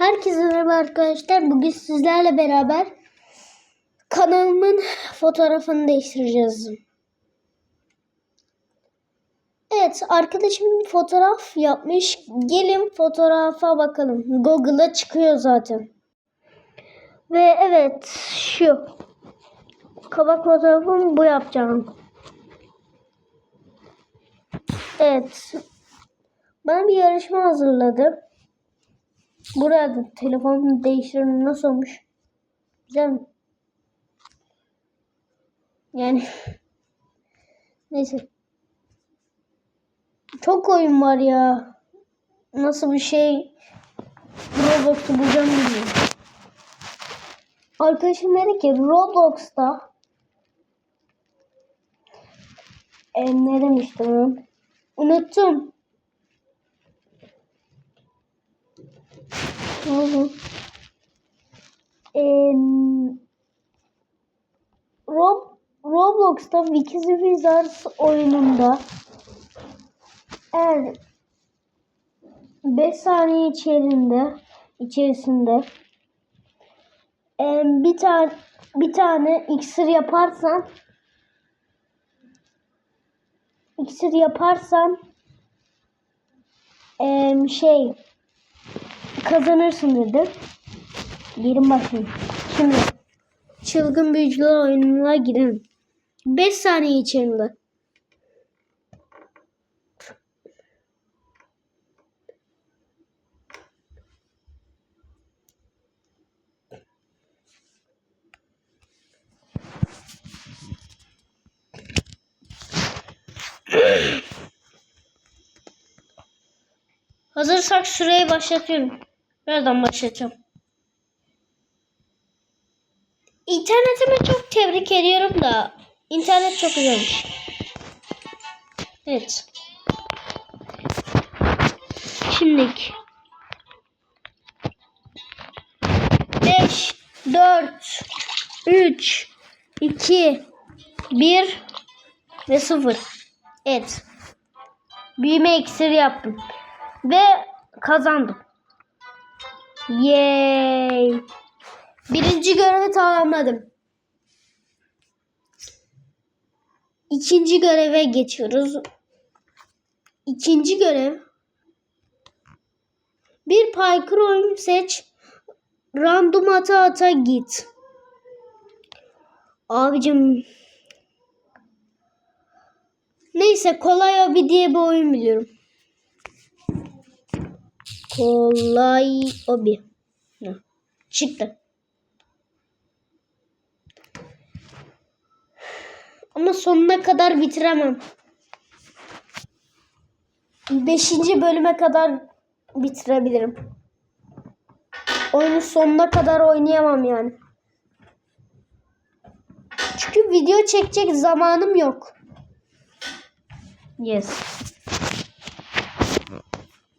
Herkese merhaba arkadaşlar. Bugün sizlerle beraber kanalımın fotoğrafını değiştireceğiz. Evet, arkadaşım fotoğraf yapmış. Gelin fotoğrafa bakalım. Google'a çıkıyor zaten. Ve evet, şu. Kabak fotoğrafım bu yapacağım. Evet. Bana bir yarışma hazırladı. Burada telefonu değiştirelim nasıl olmuş? Güzel mi? Yani neyse. Çok oyun var ya. Nasıl bir şey Roblox'u bulacağım bilmiyorum. Arkadaşım dedi ki Roblox'ta e, ne demiştim? Unuttum. Rob, Roblox'ta Wikis Wizards oyununda eğer 5 saniye içerisinde içerisinde em, bir tane bir tane iksir yaparsan iksir yaparsan em, şey kazanırsın dedi. Girin bakayım. Şimdi çılgın büyücüler oyununa girin. 5 saniye içerisinde. Hazırsak süreyi başlatıyorum. Nereden başlayacağım? İnternetimi çok tebrik ediyorum da internet çok güzelmiş. Evet. Şimdilik 5 4 3 2 1 ve 0. Evet. Büyüme iksiri yaptım. Ve kazandım. Yay. Birinci görevi tamamladım. İkinci göreve geçiyoruz. İkinci görev. Bir parkur oyun seç. Random ata ata git. Abicim. Neyse kolay obi diye bir oyun biliyorum. Kolay obi. Çıktı. Ama sonuna kadar bitiremem. Beşinci bölüme kadar bitirebilirim. Oyunu sonuna kadar oynayamam yani. Çünkü video çekecek zamanım yok. Yes.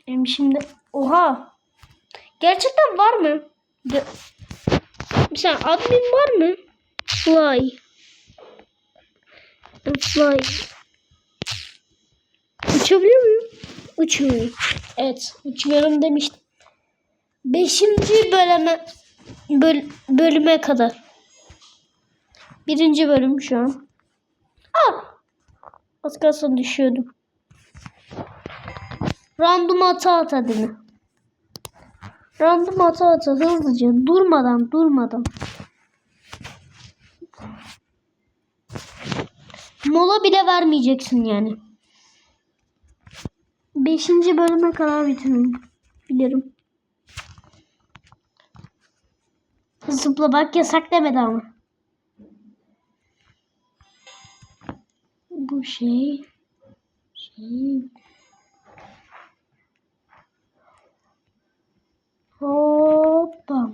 Benim şimdi oha. Gerçekten var mı? De... Mesela admin var mı? Fly. Fly. Uçabiliyor muyum? Uçmuyor. Evet. Uçmuyorum demiştim. Beşinci bölüme böl, bölüme kadar. Birinci bölüm şu an. Ah! Az kalsın düşüyordum. Random ata ata değil mi? Random ata ata hızlıca durmadan durmadan. Mola bile vermeyeceksin yani. Beşinci bölüme kadar bitiririm. Bilirim. Zıplamak yasak demedi ama. Bu şey şey Hoppa.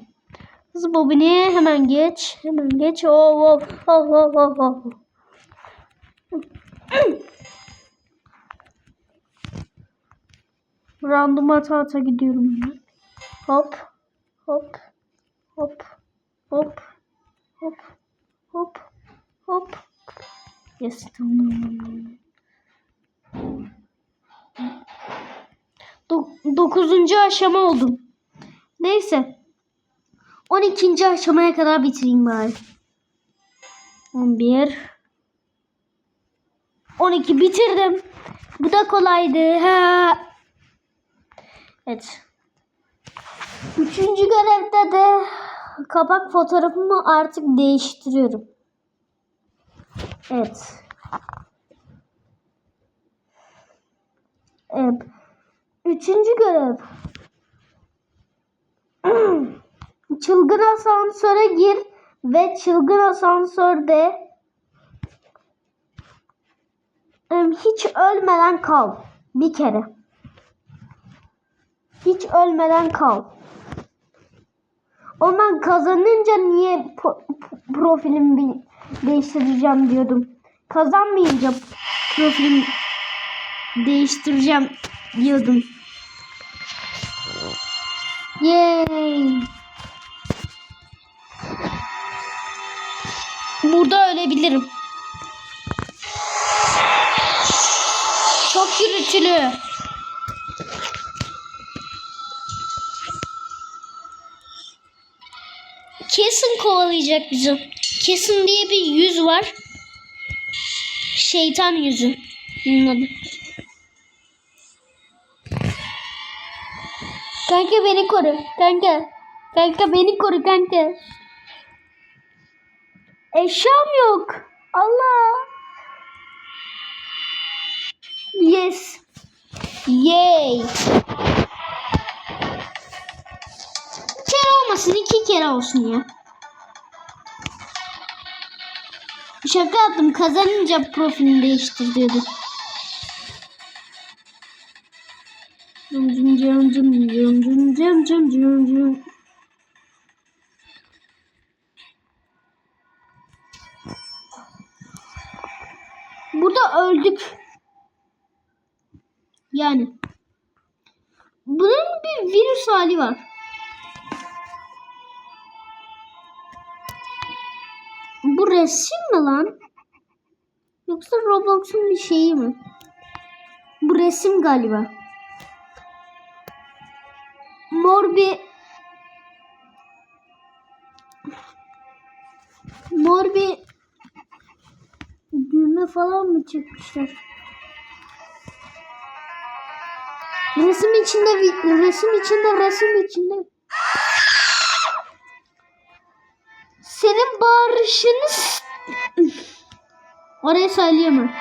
Hızlı bobini hemen geç. Hemen geç. Oh, oh, oh, oh, oh, oh. Random ata ata gidiyorum ben. Hop. Hop. Hop. Hop. Hop. Hop. Hop. Yes tamam. Do- dokuzuncu aşama oldum. Neyse. 12. aşamaya kadar bitireyim bari. 11 12 bitirdim. Bu da kolaydı. Ha. Evet. Üçüncü görevde de kapak fotoğrafımı artık değiştiriyorum. Evet. Evet. Üçüncü görev. Çılgın asansöre gir ve çılgın asansörde hiç ölmeden kal. Bir kere. Hiç ölmeden kal. Ondan kazanınca niye profilimi değiştireceğim diyordum. Kazanmayınca profilimi değiştireceğim diyordum. Yay. Burada ölebilirim. Çok gürültülü. Kesin kovalayacak bizi. Kesin diye bir yüz var. Şeytan yüzü. Adı. Kanka beni koru. Kanka. Kanka beni koru kanka. Eşyam yok. Allah. Yes. Yay. Bir kere olmasın iki kere olsun ya. Şaka yaptım. Kazanınca profilini değiştir diyordum. Cım cım cım cım cım cım cım cım cım Yani. Bunun bir virüs hali var. Bu resim mi lan? Yoksa Roblox'un bir şeyi mi? Bu resim galiba. Mor bir mor bir düğme falan mı çıkmışlar? Resim içinde resim içinde resim içinde. Senin bağırışını s- Oraya söyleyemem.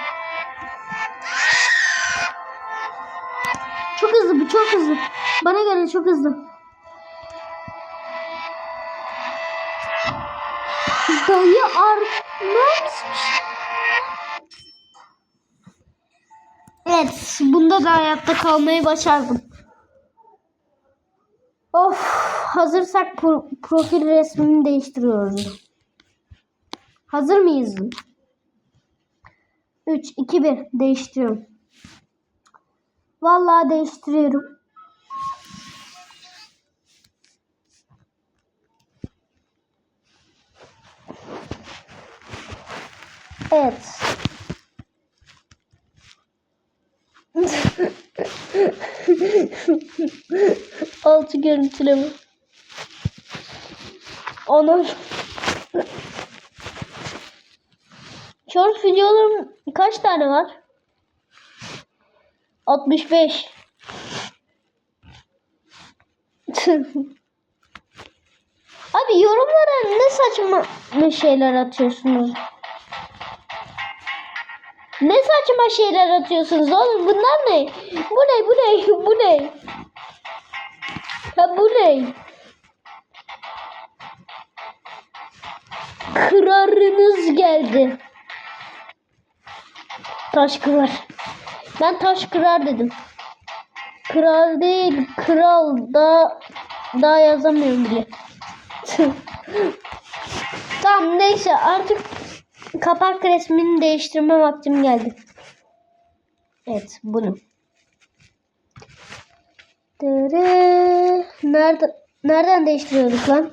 Çok hızlı bu çok hızlı. Bana göre çok hızlı. Dayı artmaz. Evet, bunda da hayatta kalmayı başardım. Of, hazırsak pro- profil resmini değiştiriyoruz. Hazır mıyız? 3, 2, 1 değiştiriyorum. Vallahi değiştiriyorum. Evet. Altı görüntüleme. Onu Short videolarım kaç tane var? 65. Abi yorumlara ne saçma ne şeyler atıyorsunuz? Ne saçma şeyler atıyorsunuz oğlum bunlar ne? Bu ne bu ne bu ne? Ha bu ne? Kırarınız geldi. Taş kırar. Ben taş kırar dedim. Kral değil, kral da daha yazamıyorum bile. tamam neyse artık kapak resmini değiştirme vaktim geldi. Evet bunu. Nerede, nereden değiştiriyorduk lan?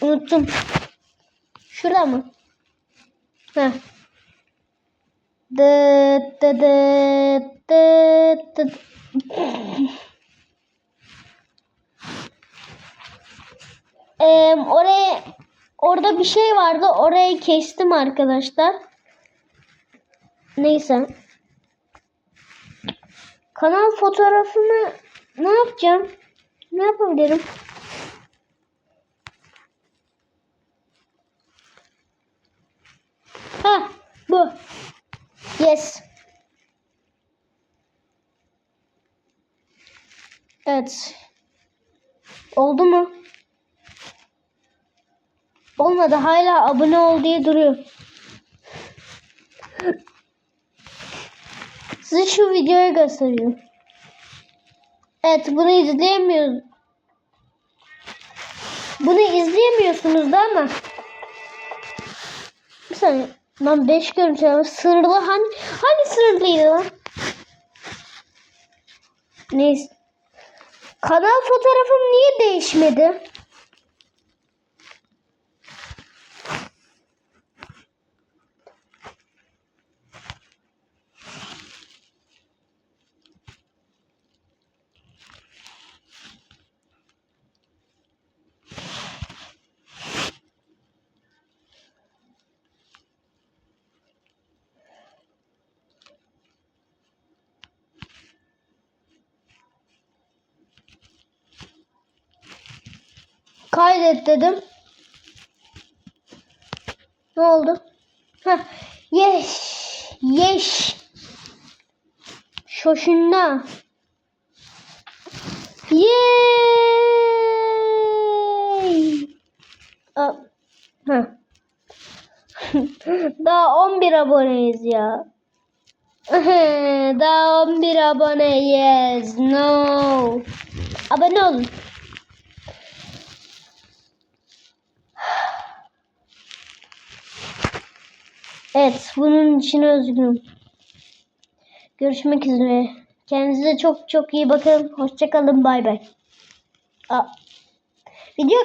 Unuttum. Şurada mı? Heh. Dıt dıt dıt dıt. Ee, oraya orada bir şey vardı. Orayı kestim arkadaşlar. Neyse. Kanal fotoğrafını ne yapacağım? Ne yapabilirim? Ha, bu. Yes. Evet. Oldu mu? Olmadı. Hala abone ol diye duruyor. Size şu videoyu gösteriyorum. Evet bunu izleyemiyoruz. Bunu izleyemiyorsunuz da ama. Bir saniye. Lan 5 görüntü var. Sınırlı hani hani sınırlıydı lan? Neyse. Kanal fotoğrafım niye değişmedi? Kaydet dedim. Ne oldu? Heh. Yeş. Yeş. Şoşunda. Yay. Aa. Daha 11 aboneyiz ya. Daha 11 aboneyiz. No. Abone olun. Evet, bunun için özgürüm. Görüşmek üzere. Kendinize çok çok iyi bakın. Hoşçakalın. Bay bay. Video